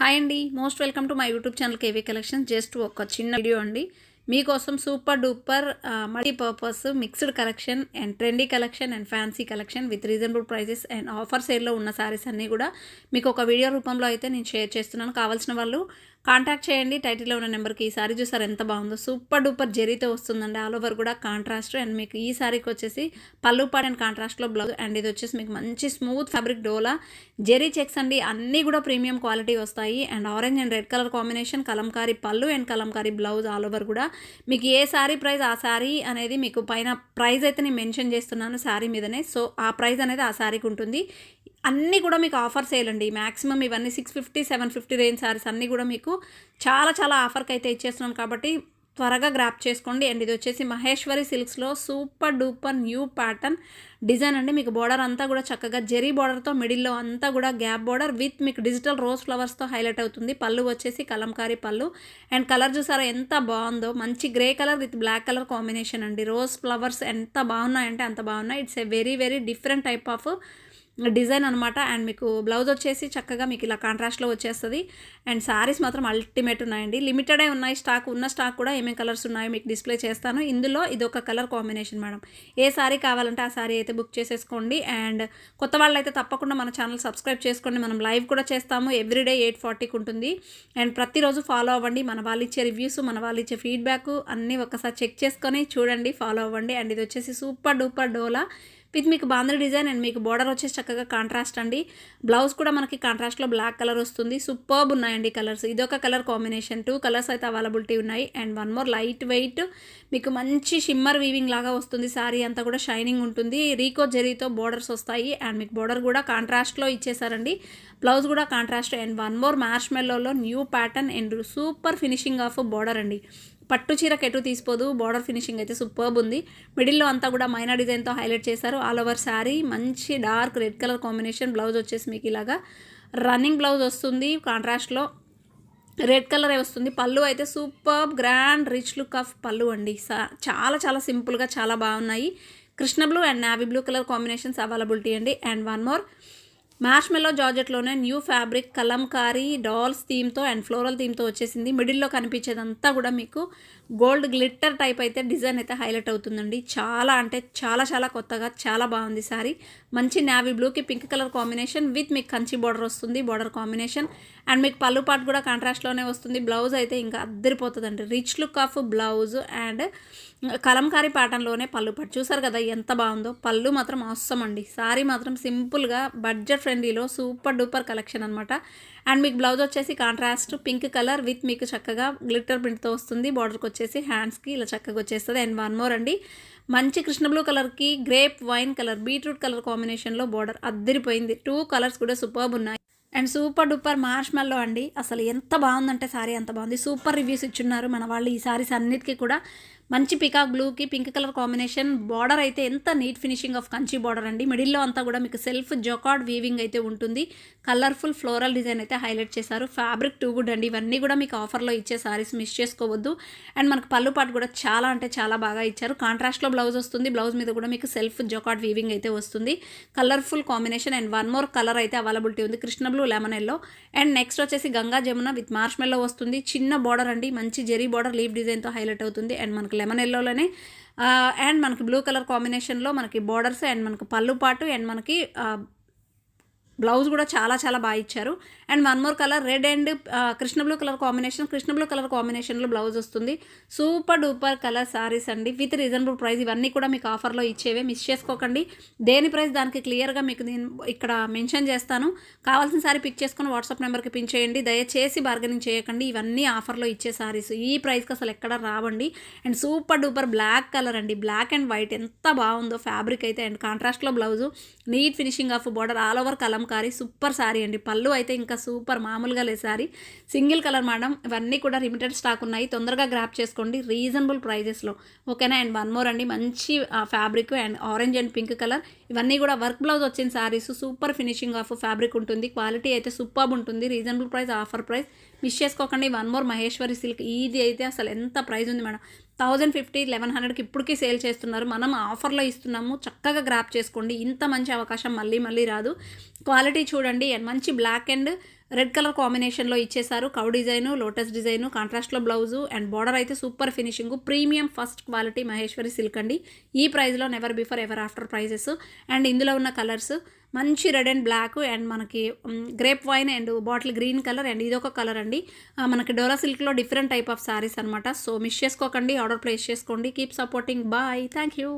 Hi అండి. Most welcome to my YouTube channel KV collection just ఒక చిన్న video అండి. మీకోసం super duper multipurpose mixed collection and trendy collection and fancy collection with reasonable prices and offer సేల్లో ఉన్న శారీస్ అన్నీ కూడా మీకు ఒక వీడియో రూపంలో అయితే నేను షేర్ చేస్తున్నాను. కావాల్సిన వాళ్ళు కాంటాక్ట్ చేయండి. టైటిల్లో ఉన్న నెంబర్కి ఈ సారీ చూసారు ఎంత బాగుందో. సూపర్ డూపర్ జెరీతో వస్తుందండి. ఆల్ ఓవర్ కూడా కాంట్రాస్ట్. అండ్ మీకు ఈ సారీకి వచ్చేసి పళ్ళు పాడ్ అండ్ కాంట్రాస్ట్లో బ్లౌజ్. అండ్ ఇది వచ్చేసి మీకు మంచి smooth fabric dola. Zari checks అండి. అన్నీ కూడా ప్రీమియం క్వాలిటీ వస్తాయి. And orange and red colour combination kalamkari పళ్ళు and kalamkari blouse all over కూడా. మీకు ఏ సారీ ప్రైస్ ఆ సారీ అనేది మీకు పైన ప్రైస్ అయితే నేను మెన్షన్ చేస్తున్నాను సారీ మీదనే. సో ఆ ప్రైస్ అనేది ఆ సారీకి ఉంటుంది. అన్నీ కూడా మీకు ఆఫర్ సేలండి మ్యాక్సిమం ఇవన్నీ six fifty seven fifty range saris అన్నీ కూడా మీకు చాలా చాలా ఆఫర్కి అయితే ఇచ్చేస్తున్నాం కాబట్టి త్వరగా గ్రాప్ చేసుకోండి. అండ్ ఇది వచ్చేసి Maheshwari సిల్క్స్లో super duper new pattern design అండి. మీకు బార్డర్ అంతా కూడా చక్కగా జెరీ బార్డర్తో మిడిల్లో అంతా కూడా గ్యాప్ బార్డర్ విత్ మీకు డిజిటల్ రోజ్ ఫ్లవర్స్తో హైలైట్ అవుతుంది. పళ్ళు వచ్చేసి కలంకారీ పళ్ళు. అండ్ కలర్ చూసారా ఎంత బాగుందో. మంచి grey colour with black colour combination అండి. రోజ్ ఫ్లవర్స్ ఎంత బాగున్నాయంటే అంత బాగున్నాయి. It's a very very different type of design అనమాట అండ్ మీకు బ్లౌజ్ వచ్చేసి చక్కగా మీకు ఇలా కాంట్రాస్ట్లో వచ్చేస్తుంది. అండ్ శారీస్ మాత్రం అల్టిమేట్ ఉన్నాయండి. లిమిటెడే ఉన్నాయి. స్టాక్ ఉన్న స్టాక్ కూడా ఏమేమి కలర్స్ ఉన్నాయో మీకు డిస్ప్లే చేస్తాను. ఇందులో ఇది ఒక కలర్ కాంబినేషన్ మేడం ఏ శారీ కావాలంటే ఆ శారీ అయితే బుక్ చేసేసుకోండి. అండ్ కొత్త వాళ్ళైతే అయితే తప్పకుండా మన ఛానల్ సబ్స్క్రైబ్ చేసుకోండి. మనం లైవ్ కూడా చేస్తాము. ఎవ్రీడే ఎయిట్ ఫార్టీకి ఉంటుంది. అండ్ ప్రతిరోజు ఫాలో అవ్వండి. మన వాళ్ళు ఇచ్చే రివ్యూస్ మన వాళ్ళు ఇచ్చే ఫీడ్బ్యాక్ అన్నీ ఒకసారి చెక్ చేసుకొని చూడండి ఫాలో అవ్వండి. అండ్ ఇది వచ్చేసి సూపర్ డూపర్ డోలా విత్ మీకు బాంద్రీ డిజైన్ అండ్ మీకు బార్డర్ వచ్చేసి చక్కగా కాంట్రాస్ట్ అండి. బ్లౌజ్ కూడా మనకి కాంట్రాస్ట్లో బ్లాక్ కలర్ వస్తుంది. సూపర్బ్ ఉన్నాయండి కలర్స్ ఇదొక కలర్ కాంబినేషన్ టూ కలర్స్ అయితే అవైలబిలిటీ ఉన్నాయి. And one more light weight మీకు మంచి షిమ్మర్ వీవింగ్ లాగా వస్తుంది. శారీ అంతా కూడా షైనింగ్ ఉంటుంది. రీకో జెరీతో బోర్డర్స్ వస్తాయి. అండ్ మీకు బోర్డర్ కూడా కాంట్రాస్ట్లో ఇచ్చేసారండి బ్లౌజ్ కూడా కాంట్రాస్ట్ అండ్ వన్ మోర్ మ్యాష్ మెల్లోలో new pattern and super finishing of border అండి. పట్టు చీర కెటు తీసిపోదు బార్డర్ ఫినిషింగ్ అయితే సూపర్బ్ ఉంది. మిడిల్లో అంతా కూడా మైనా డిజైన్తో హైలైట్ చేశారు. ఆల్ ఓవర్ శారీ మంచి dark red colour combination blouse వచ్చేసి మీకు ఇలాగా. రన్నింగ్ బ్లౌజ్ వస్తుంది కాంట్రాస్ట్లో రెడ్ కలరే వస్తుంది. పళ్ళు అయితే super grand rich look of పళ్ళు అండి. చాలా చాలా సింపుల్గా చాలా బాగున్నాయి. Krishna blue and navy blue colour combinations availability అండి. అండ్ వన్ మోర్ మ్యాష్మెల్లో జార్జెట్లోనే న్యూ ఫ్యాబ్రిక్ కలంకారీ డాల్స్ థీమ్తో అండ్ ఫ్లోరల్ థీమ్తో వచ్చేసింది. మిడిల్లో కనిపించేదంతా కూడా మీకు గోల్డ్ గ్లిట్టర్ టైప్ అయితే డిజైన్ అయితే హైలైట్ అవుతుందండి. చాలా అంటే చాలా చాలా కొత్తగా చాలా బాగుంది సారీ. మంచి నావీ బ్లూకి పింక్ కలర్ కాంబినేషన్ విత్ మీకు కంచి బార్డర్ వస్తుంది బార్డర్ కాంబినేషన్. అండ్ మీకు పళ్ళు పాటు కూడా కాంట్రాస్ట్లోనే వస్తుంది. బ్లౌజ్ అయితే ఇంకా అద్దరిపోతుందండి. Rich look of blouse and kalamkari ప్యాటర్న్లోనే పళ్ళు పాటు. చూసారు కదా ఎంత బాగుందో? పళ్ళు మాత్రం అవసరం అండి. సారీ మాత్రం సింపుల్గా బడ్జెట్ ఫ్రెండ్లీలో సూపర్ డూపర్ కలెక్షన్ అనమాట అండ్ మీకు బ్లౌజ్ వచ్చేసి కాంట్రాస్ట్ పింక్ కలర్ విత్ మీకు చక్కగా గ్లిటర్ ప్రింట్తో వస్తుంది. బార్డర్కి వచ్చేసి హ్యాండ్స్కి ఇలా చక్కగా వచ్చేస్తుంది. అండ్ వన్ మోర్ అండి. మంచి కృష్ణ బ్లూ కలర్కి grape wine colour beetroot colour కాంబినేషన్లో బార్డర్ అద్దరిపోయింది. టూ కలర్స్ కూడా సూపర్బ్ ఉన్నాయి. And super duper marshmallow అండి. అసలు ఎంత బాగుందంటే సారీ అంత బాగుంది. సూపర్ రివ్యూస్ ఇచ్చున్నారు మన వాళ్ళు ఈ సారీస్ అన్నిటికీ కూడా. మంచి పికాక్ బ్లూకి పింక్ కలర్ కాంబినేషన్ బార్డర్ అయితే ఎంత neat finishing of Kanchi border అండి. మిడిల్లో అంతా కూడా మీకు సెల్ఫ్ జొకాడ్ వీవింగ్ అయితే ఉంటుంది. కలర్ఫుల్ ఫ్లోరల్ డిజైన్ అయితే హైలైట్ చేశారు. ఫ్యాబ్రిక్ టూ గుడ్ అండి. ఇవన్నీ కూడా మీకు ఆఫర్లో ఇచ్చే సారీస్ మిస్ చేసుకోవద్దు. అండ్ మనకు పళ్ళు పాటు కూడా చాలా అంటే చాలా బాగా ఇచ్చారు. కాంట్రాస్ట్లో బ్లౌజ్ వస్తుంది. బ్లౌజ్ మీద కూడా మీకు సెల్ఫ్ జొకాడ్ వీవింగ్ అయితే వస్తుంది. Colourful combination and one more colour అయితే అవైలబిలిటీ ఉంది Krishna blue lemon yellow and next వచ్చేసి గంగా జమున విత్ మార్ష్మెల్లో వస్తుంది. చిన్న బార్డర్ అండి. మంచి జెరీ బార్డర్ లీవ్ డిజైన్తో హైలైట్ అవుతుంది. అండ్ మనకు లెమన్ ఎల్లోలోనే అండ్ మనకి బ్లూ కలర్ కాంబినేషన్లో మనకి బార్డర్స్ అండ్ మనకి పళ్ళు పాటు అండ్ మనకి బ్లౌజ్ కూడా చాలా చాలా బాగా ఇచ్చారు. And one more colour red and Krishna blue colour combination Krishna blue colour కాంబినేషన్లో బ్లౌజ్ వస్తుంది. సూపర్ డూపర్ కలర్ సారీస్ అండి. విత్ రీజనబుల్ ప్రైస్ ఇవన్నీ కూడా మీకు ఆఫర్లో ఇచ్చేవే. మిస్ చేసుకోకండి. దేని ప్రైస్ దానికి క్లియర్గా మీకు నేను ఇక్కడ మెన్షన్ చేస్తాను. కావాల్సిన సారీ పిక్ చేసుకొని వాట్సాప్ నెంబర్కి పిన్ చేయండి. దయచేసి బార్గెనింగ్ చేయకండి. ఇవన్నీ ఆఫర్లో ఇచ్చే సారీస్. ఈ ప్రైస్కి అసలు ఎక్కడ రావండి. And super duper black colour అండి. బ్లాక్ అండ్ వైట్ ఎంత బాగుందో ఫ్యాబ్రిక్ అయితే అండ్ కాంట్రాస్ట్లో blouse. Neat finishing of border all over కలం కలంకారీ సూపర్ శారీ అండి. పళ్ళు అయితే ఇంకా సూపర్ మామూలుగా లేదు సారీ సింగిల్ కలర్ మేడం. ఇవన్నీ కూడా లిమిటెడ్ స్టాక్ ఉన్నాయి. తొందరగా గ్రాప్ చేసుకోండి. రీజనబుల్ ప్రైజెస్లో. ఓకేనా? అండ్ వన్ మోర్ అండి. మంచి fabric and orange and pink colour. ఇవన్నీ కూడా వర్క్ బ్లౌజ్ వచ్చిన saris super finishing of fabric ఉంటుంది. క్వాలిటీ అయితే సూపర్ ఉంటుంది. Reasonable price offer price. Miss చేసుకోకండి. One more Maheshwari silk. ఇది అయితే అసలు ఎంత ప్రైస్ ఉంది మేడం. థౌజండ్ ఫిఫ్టీ లెవెన్ హండ్రెడ్కి ఇప్పటికీ సేల్ చేస్తున్నారు. మనం ఆఫర్లో ఇస్తున్నాము. చక్కగా గ్రాప్ చేసుకోండి. ఇంత మంచి అవకాశం మళ్ళీ మళ్ళీ రాదు. క్వాలిటీ చూడండి. అండ్ మంచి బ్లాక్ అండ్ రెడ్ కలర్ కాంబినేషన్లో ఇచ్చేసారు కౌ డిజైను లోటస్ డిజైను కాంట్రాస్ట్లో బ్లౌజు అండ్ బార్డర్ అయితే super finishing. Premium first quality Maheshwari silk అండి. ఈ ప్రైస్లో never before ever after prices. And ఇందులో ఉన్న కలర్స్ మంచి రెడ్ అండ్ బ్లాక్ అండ్ మనకి grape wine and bottle green colour and ఇదొక కలర్ అండి. మనకి డోలా సిల్క్లో డిఫరెంట్ టైప్ ఆఫ్ సారీస్ అనమాట సో మిస్ చేసుకోకండి ఆర్డర్ ప్లేస్ చేసుకోండి. Keep supporting. Bye. Thank you